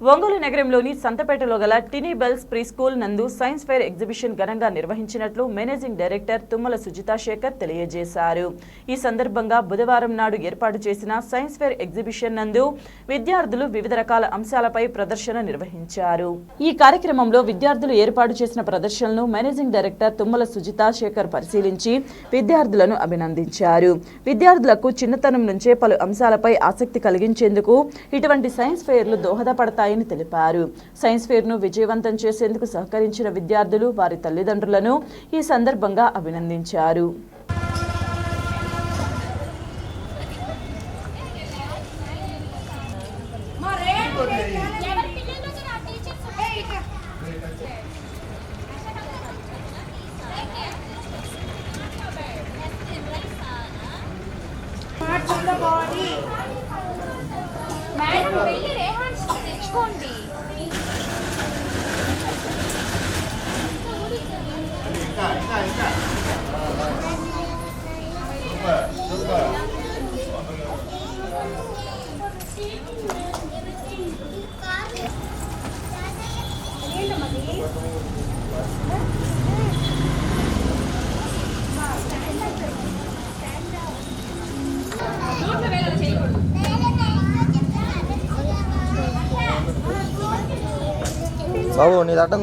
ఒంగోలు నగరంలోని సంతపేటలో గల టినీ బెల్స్ ప్రీ స్కూల్ నందు సైన్స్ ఫెయిర్ ఎగ్జిబిషన్ ఘనంగా నిర్వహించినట్లు మేనేజింగ్ డైరెక్టర్ తుమ్మల సుజితా శేఖర్ తెలియజేశారు. ఈ సందర్భంగా బుధవారం నాడు ఏర్పాటు చేసిన సైన్స్ ఫెయిర్ ఎగ్జిబిషన్ నందు విద్యార్థులు వివిధ రకాల అంశాలపై ప్రదర్శన నిర్వహించారు. ఈ కార్యక్రమంలో విద్యార్థులు ఏర్పాటు చేసిన ప్రదర్శనలను మేనేజింగ్ డైరెక్టర్ తుమ్మల సుజితా శేఖర్ పరిశీలించి విద్యార్థులను అభినందించారు. విద్యార్థులకు చిన్నతనం నుంచే పలు అంశాలపై ఆసక్తి కలిగించేందుకు ఇటువంటి సైన్స్ ఫెయిర్లు ఉంటాయని తెలిపారు సైన్స్ ఫేర్ను విజయవంతం చేసేందుకు సహకరించిన విద్యార్థులు వారి తల్లిదండ్రులను ఈ సందర్భంగా అభినందించారు Yeah. బాబు నీ దట్టం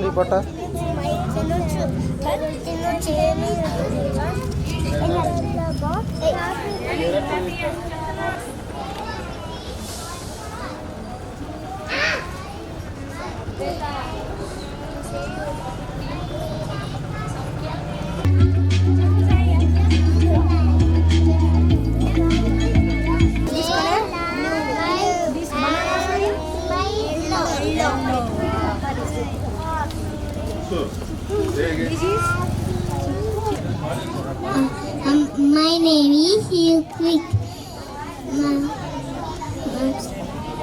Um, my name is Yukvik.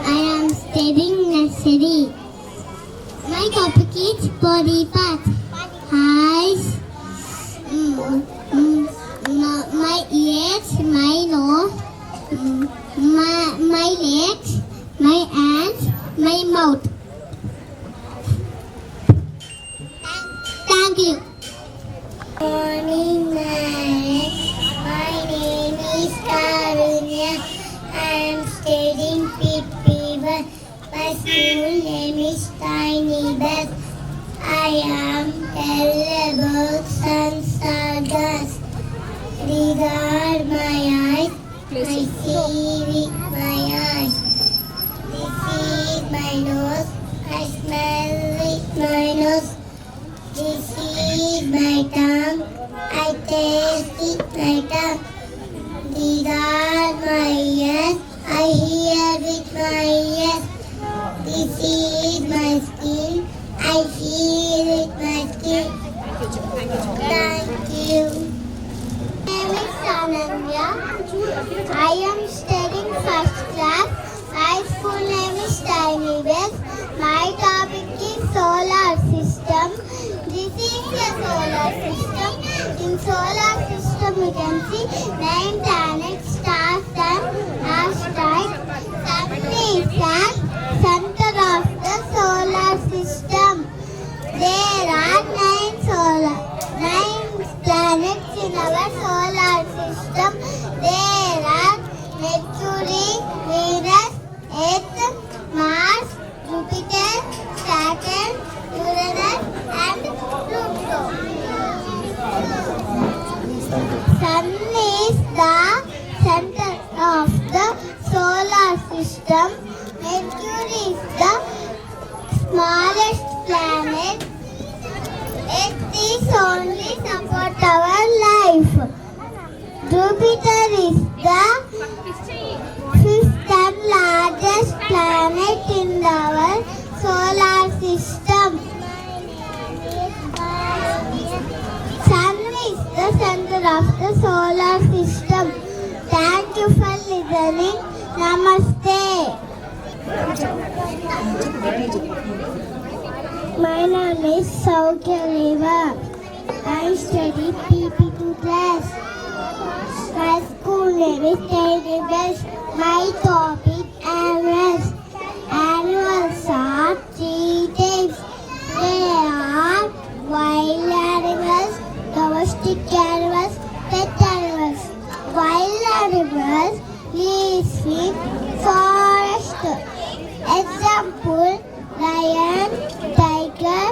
I am studying nursery. My topic is body parts. Eyes, mm, mm, my ears, my nose, mm, my, my legs, my hands, my mouth. My tongue. I taste it, my tongue. These are my ears. I hear with my ears. This is my skin. I feel with my skin. Thank you. My name is Ananya. I am studying first class. My school name is Tiny West. My topic is solar system. This is the solar system. In solar system we can see nine planets, stars and asteroids. Sun is the center of the solar system. There are nine solar nine planets in our solar system. There are Mercury, Venus, Earth, Mars, Jupiter, Saturn, Uranus, and Pluto. Sun is the center of the solar system. Mercury is the smallest planet. Earth is only support our life. Jupiter is the fifth and largest planet of the solar system. Thank you for listening. Namaste. My name is Saukya Reva. I study PP2 class. My school name is Teddy Best. My topic animals. Animals are Example lion, tiger,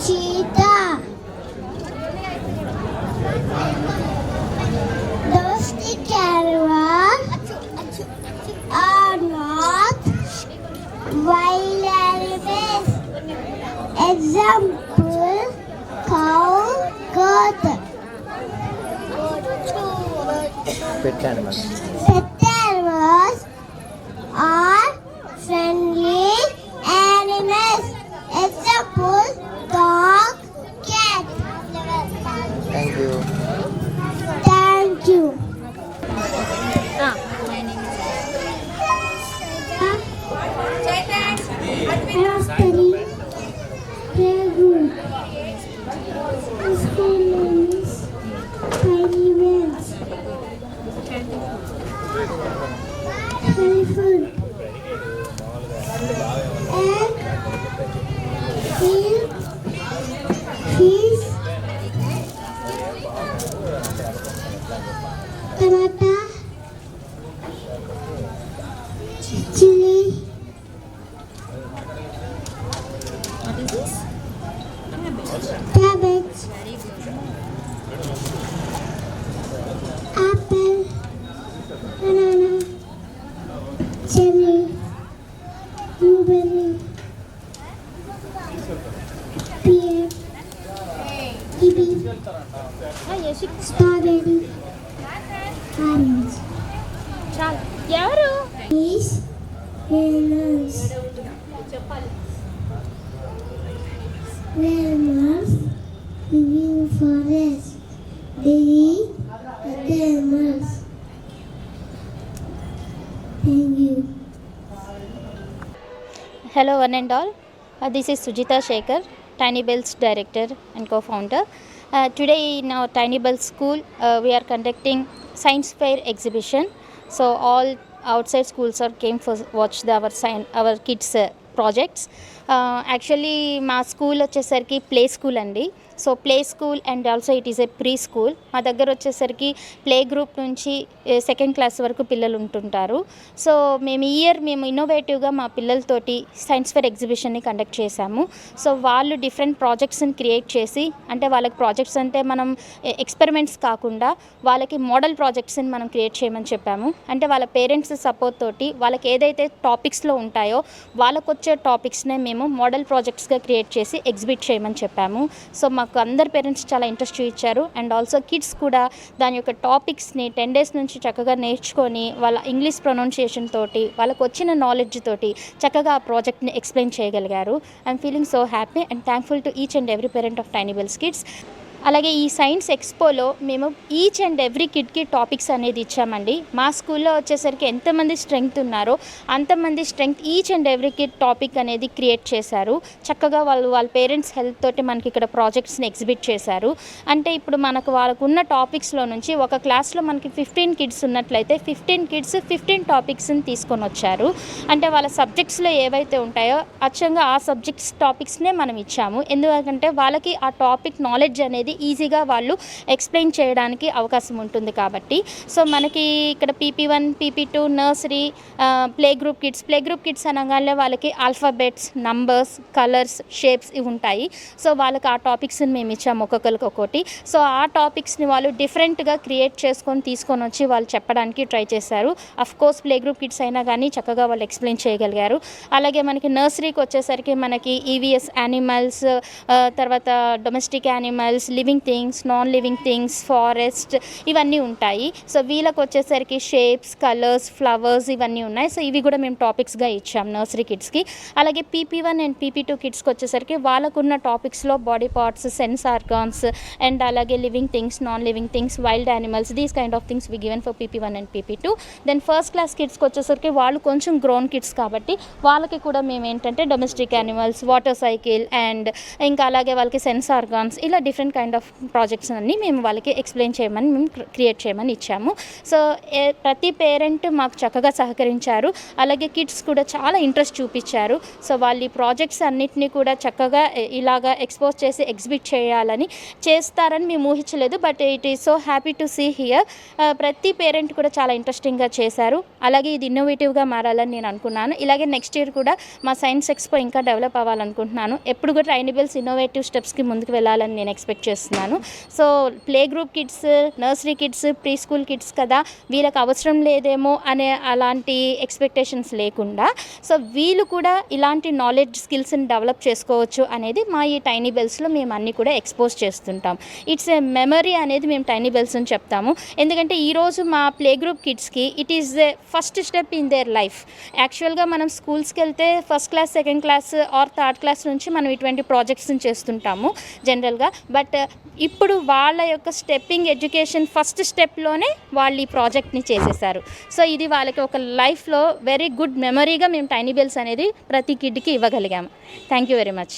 cheetah. Domestic animals are not wild animals. Example, cow, goat. Pet animals. Pet animals are friendly animals. Example, dog, cat. Thank you. joyful and feel his chili. What is this? Cabbage. Very good. Live in forest. They eat animals. Thank you. Hello, one and all. Uh, this is Sujita Shekhar, Tiny Bells director and co-founder. Uh, today in our Tiny Bells school, uh, we are conducting science fair exhibition. So all outside schools are came for watch the, our our kids uh, projects actually uh, మా school వచ్చేసరికి play school అండి. So play school and also it is a pre school మా దగ్గర వచ్చేసరికి play group నుంచి second class వరకు పిల్లలు ఉంటుంటారు. సో మేము ఇయర్ మేము ఇన్నోవేటివ్గా మా పిల్లలతోటి సైన్స్ ఫెయిర్ ఎగ్జిబిషన్ని కండక్ట్ చేశాము. సో వాళ్ళు డిఫరెంట్ ప్రాజెక్ట్స్ని క్రియేట్ చేసి అంటే వాళ్ళకి ప్రాజెక్ట్స్ అంటే మనం ఎక్స్పెరిమెంట్స్ కాకుండా వాళ్ళకి మోడల్ ప్రాజెక్ట్స్ని మనం క్రియేట్ చేయమని చెప్పాము. అంటే వాళ్ళ పేరెంట్స్ సపోర్ట్ తోటి వాళ్ళకి ఏదైతే టాపిక్స్లో ఉంటాయో వాళ్ళకు వచ్చే టాపిక్స్నే మేము మోడల్ ప్రాజెక్ట్స్గా క్రియేట్ చేసి ఎగ్జిబిట్ చేయమని చెప్పాము. సో మాకు అందరు పేరెంట్స్ చాలా ఇంట్రెస్ట్ చూపించారు. అండ్ ఆల్సో కిడ్స్ కూడా దాని యొక్క టాపిక్స్ని టెన్ డేస్ నుంచి చక్కగా నేర్చుకొని వాళ్ళ ఇంగ్లీష్ ప్రొనౌన్సియేషన్ తోటి వాళ్ళకు వచ్చిన నాలెడ్జ్ తోటి చక్కగా ఆ ప్రాజెక్ట్ని ఎక్స్ప్లెయిన్ చేయగలిగారు. I'm feeling so happy and thankful to each and every parent of tiny bells kids అలాగే ఈ సైన్స్ ఎక్స్పోలో మేము ఈచ్ అండ్ ఎవ్రీ కిడ్కి టాపిక్స్ అనేది ఇచ్చామండి. మా స్కూల్లో వచ్చేసరికి ఎంతమంది స్ట్రెంగ్త్ ఉన్నారో అంతమంది strength each and every kid topic అనేది క్రియేట్ చేశారు. చక్కగా వాళ్ళు వాళ్ళ పేరెంట్స్ హెల్ప్ తోటి మనకి ఇక్కడ ప్రాజెక్ట్స్ని ఎగ్జిబిట్ చేశారు. అంటే ఇప్పుడు మనకు వాళ్ళకు ఉన్న టాపిక్స్లో నుంచి ఒక క్లాస్లో మనకి ఫిఫ్టీన్ కిడ్స్ ఉన్నట్లయితే ఫిఫ్టీన్ కిడ్స్ ఫిఫ్టీన్ టాపిక్స్ని తీసుకొని వచ్చారు. అంటే వాళ్ళ సబ్జెక్ట్స్లో ఏవైతే ఉంటాయో అచ్చంగా ఆ సబ్జెక్ట్స్ టాపిక్స్నే మనం ఇచ్చాము. ఎందుకంటే వాళ్ళకి ఆ టాపిక్ నాలెడ్జ్ అనేది ఈజీగా వాళ్ళు ఎక్స్ప్లెయిన్ చేయడానికి అవకాశం ఉంటుంది కాబట్టి. సో మనకి ఇక్కడ PP one PP two nursery play group kids play group kids అనగానే వాళ్ళకి ఆల్ఫాబెట్స్ నంబర్స్ కలర్స్ షేప్స్ ఇవి ఉంటాయి. సో వాళ్ళకి ఆ టాపిక్స్ని మేము ఇచ్చాము ఒక్కొక్కరికి ఒక్కోటి సో ఆ టాపిక్స్ని వాళ్ళు డిఫరెంట్గా క్రియేట్ చేసుకొని తీసుకొని వచ్చి వాళ్ళు చెప్పడానికి ట్రై చేశారు. Of course play group kids అయినా కానీ చక్కగా వాళ్ళు ఎక్స్ప్లెయిన్ చేయగలిగారు. అలాగే మనకి నర్సరీకి వచ్చేసరికి మనకి ఈవీఎస్ యానిమల్స్ తర్వాత domestic animals living things non living things forest ఇవన్నీ ఉంటాయి. సో వీళ్ళకి వచ్చేసరికి షేప్స్ కలర్స్ ఫ్లవర్స్ ఇవన్నీ ఉన్నాయి. సో ఇవి కూడా మేము టాపిక్స్గా ఇచ్చాం నర్సరీ కిడ్స్కి అలాగే PP one and PP two కిడ్స్కి వచ్చేసరికి వాళ్ళకున్న టాపిక్స్లో body parts sense organs and అలాగే living things non living things wild animals these kind of things we given for PP one and PP two then first class కిడ్స్కి వచ్చేసరికి వాళ్ళు కొంచెం grown kids కాబట్టి వాళ్ళకి కూడా మేము ఏంటంటే domestic animals water cycle and ఇంకా అలాగే వాళ్ళకి సెన్స్ ఆర్గాన్స్ ఇలా different kind kind of projects అన్ని మేము వాళ్ళకి ఎక్స్ప్లెయిన్ చేయమని మేము క్రియేట్ చేయమని ఇచ్చాము. సో ప్రతి పేరెంట్ మాకు చక్కగా సహకరించారు. అలాగే కిడ్స్ కూడా చాలా ఇంట్రెస్ట్ చూపించారు. సో వాళ్ళు ఈ ప్రాజెక్ట్స్ అన్నిటినీ కూడా చక్కగా ఇలాగా ఎక్స్పోజ్ చేసి ఎగ్జిబిట్ చేయాలని చేస్తారని మేము ఊహించలేదు. But it is so happy to see here ప్రతి పేరెంట్ కూడా చాలా ఇంట్రెస్టింగ్గా చేశారు. అలాగే ఇది ఇన్నోవేటివ్గా మారాలని నేను అనుకున్నాను. ఇలాగే నెక్స్ట్ ఇయర్ కూడా మా సైన్స్ ఎక్స్పో ఇంకా డెవలప్ అవ్వాలనుకుంటున్నాను. ఎప్పుడు కూడా రైనిబుల్స్ ఇన్నోవేటివ్ స్టెప్స్కి ముందుకు వెళ్ళాలని నేను ఎక్స్పెక్ట్ చేస్తున్నాను. So play group kids nursery kids pre school kids కదా వీళ్ళకి అవసరం లేదేమో అనే అలాంటి ఎక్స్పెక్టేషన్స్ లేకుండా సో వీళ్ళు కూడా ఇలాంటి నాలెడ్జ్ స్కిల్స్ని డెవలప్ చేసుకోవచ్చు అనేది మా ఈ టైనీ బెల్స్లో మేము అన్నీ కూడా ఎక్స్పోజ్ చేస్తుంటాం. ఇట్స్ ఏ మెమరీ అనేది మేము టైనీ బెల్స్ అని చెప్తాము. ఎందుకంటే ఈరోజు మా ప్లే గ్రూప్ కిడ్స్కి it is the first step in their life. యాక్చువల్గా మనం స్కూల్స్కి వెళ్తే first class second class or third class నుంచి మనం ఇటువంటి ప్రాజెక్ట్స్ని చేస్తుంటాము జనరల్గా. బట్ ఇప్పుడు వాళ్ళ యొక్క స్టెప్పింగ్ ఎడ్యుకేషన్ ఫస్ట్ స్టెప్లోనే వాళ్ళు ఈ ప్రాజెక్ట్ని చేసేసారు. సో ఇది వాళ్ళకి ఒక లైఫ్లో వెరీ గుడ్ మెమరీగా మేము టైనీ బెల్స్ అనేది ప్రతి కిడ్కి ఇవ్వగలిగాము. Thank you very much